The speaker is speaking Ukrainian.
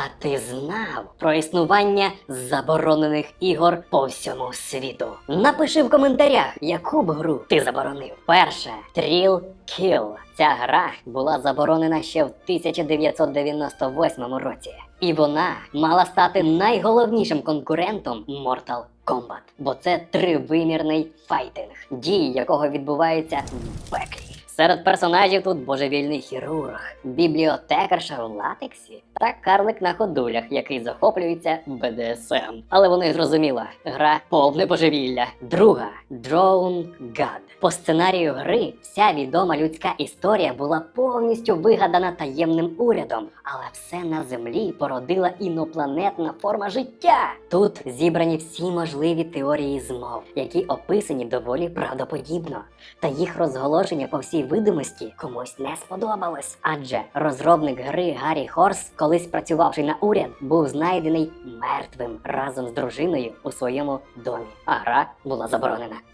А ти знав про існування заборонених ігор по всьому світу? Напиши в коментарях, яку б гру ти заборонив. Перше Trill Kill. Ця гра була заборонена ще в 1998 році. І вона мала стати найголовнішим конкурентом Mortal Kombat, бо це тривимірний файтинг, дії якого відбуваються в. Серед персонажів тут божевільний хірург, бібліотекарша в латексі та карлик на ходулях, який захоплюється БДСМ. Але вони зрозуміла, гра повне божевілля. Друга Drone God. По сценарію гри вся відома людська історія була повністю вигадана таємним урядом, але все на землі породила інопланетна форма життя. Тут зібрані всі можливі теорії змов, які описані доволі правдоподібно, та їх розголошення по всій видимості комусь не сподобалось. Адже розробник гри Гаррі Хорс, колись працювавши на уряд, був знайдений мертвим разом з дружиною у своєму домі, а гра була заборонена.